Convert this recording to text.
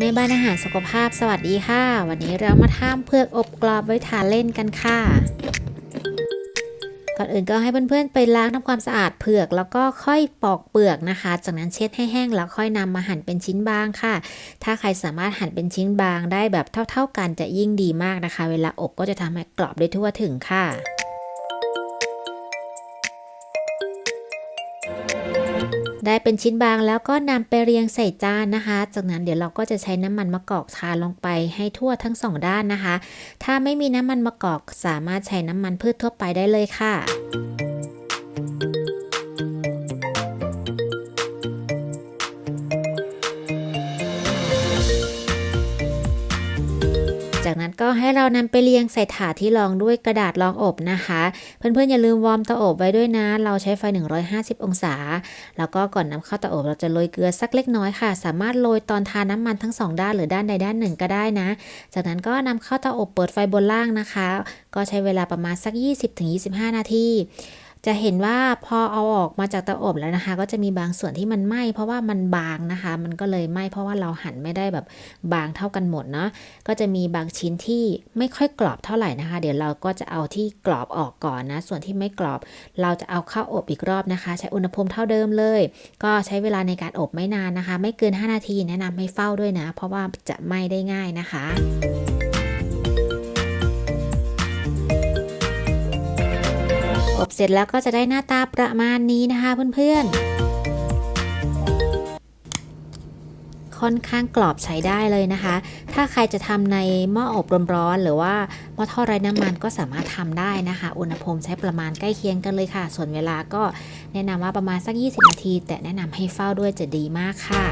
แม่บ้านอาหารสุขภาพสวัสดีค่ะ วันนี้เรามาทำเผือกอบกรอบไว้ทานเล่นกันค่ะ ก่อนอื่นก็ให้เพื่อนๆไปล้างทำความสะอาดเผือกแล้วก็ค่อยปอกเปลือกนะคะ จากนั้นเช็ดให้แห้งแล้วค่อยนำมาหั่นเป็นชิ้นบางค่ะ ถ้าใครสามารถหั่นเป็นชิ้นบางได้แบบเท่า ๆกันจะยิ่งดีมากนะคะ เวลาอบก็จะทำให้กรอบได้ทั่วถึงค่ะ ได้เป็นชิ้นบางแล้วก็นำไปเรียงใส่จานนะคะ จากนั้นเดี๋ยวเราก็จะใช้น้ำมันมะกอกทาลงไปให้ทั่วทั้งสองด้านนะคะ ถ้าไม่มีน้ำมันมะกอกสามารถใช้น้ำมันพืชทั่วไปได้เลยค่ะ ก็ให้เรานำไปเรียงใส่ถาดที่รองด้วยกระดาษรองอบนะคะ เพื่อนๆอย่าลืมวอร์มเตาอบไว้ด้วยนะ เราใช้ไฟ 150 องศา แล้วก็ก่อนนำเข้าเตาอบเราจะโรยเกลือสักเล็กน้อยค่ะ สามารถโรยตอนทาน้ำมันทั้งสองด้านหรือด้านใดด้านหนึ่งก็ได้นะ จากนั้นก็นำเข้าเตาอบเปิดไฟบนล่างนะคะ ก็ใช้เวลาประมาณสัก 20-25 นาที จะเห็นว่าพอเอาออกมาจากเตาอบแล้วนะคะ ก็จะมีบางส่วนที่มันไหม้เพราะว่ามันบางนะคะ มันก็เลยไหม้เพราะว่าเราหั่นไม่ได้แบบบางเท่ากันหมดเนาะก็จะมีบางชิ้นที่ไม่ค่อยกรอบเท่าไหร่นะคะ เดี๋ยวเราก็จะเอาที่กรอบออกก่อนนะ ส่วนที่ไม่กรอบเราจะเอาเข้าอบอีกรอบนะคะ ใช้อุณหภูมิเท่าเดิมเลย ก็ใช้เวลาในการอบไม่นานนะคะ ไม่เกิน 5 นาทีแนะนำให้เฝ้าด้วยนะ เพราะว่าจะไหม้ได้ง่ายนะคะ อบเสร็จแล้วก็จะได้หน้าตาประมาณนี้นะคะเพื่อนๆ ค่อนข้างกรอบใช้ได้เลยนะคะ ถ้าใครจะทำในหม้ออบร้อนๆหรือว่าหม้อทอดไร้น้ำมันก็สามารถทำได้นะคะ อุณหภูมิใช้ประมาณใกล้เคียงกันเลยค่ะ ส่วนเวลาก็แนะนำว่าประมาณสัก 20 นาที แต่แนะนำให้เฝ้าด้วยจะดีมากค่ะ